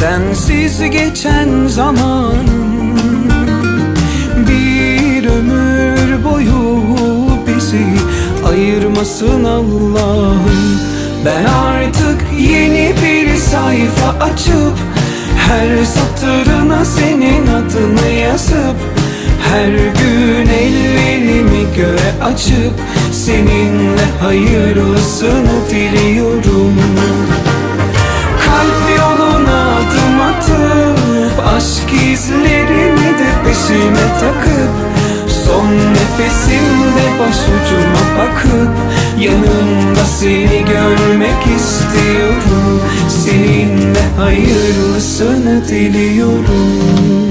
Sensiz geçen zamanın Bir ömür boyu bizi ayırmasın Allah'ım. Ben artık yeni bir sayfa açıp Her satırına senin adını yazıp Her gün ellerimi göğe açıp Seninle hayırlısını diliyorum peşime takıp Son nefesimde başucuma bakıp Yanımda seni görmek istiyorum. Seninle hayırlısını diliyorum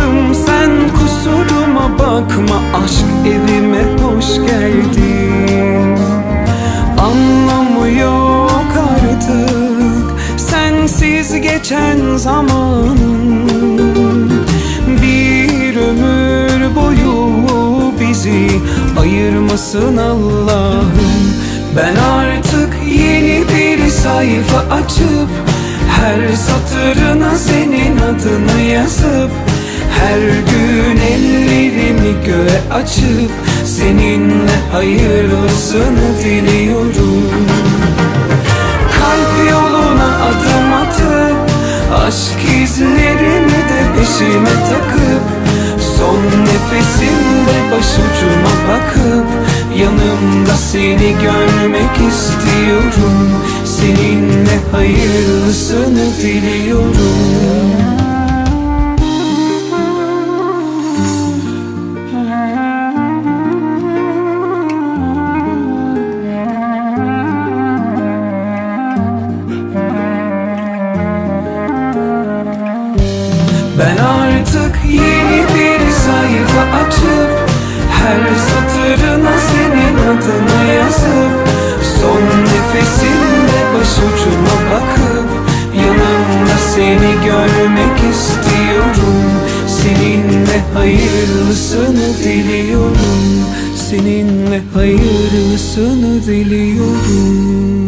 Geçen zamanın Bir ömür boyu bizi ayırmasın Allah'ım. Ben artık yeni bir sayfa açıp her satırına senin adını yazıp Her gün ellerimi göğe açıp Seninle hayırlısını diliyorum Aşk izlerini de peşime takıp Son nefesimde başucuma bakıp Yanımda seni görmek istiyorum. Seninle hayırlısını diliyorum hayırlısını diliyorum. Seninle hayırlısını diliyorum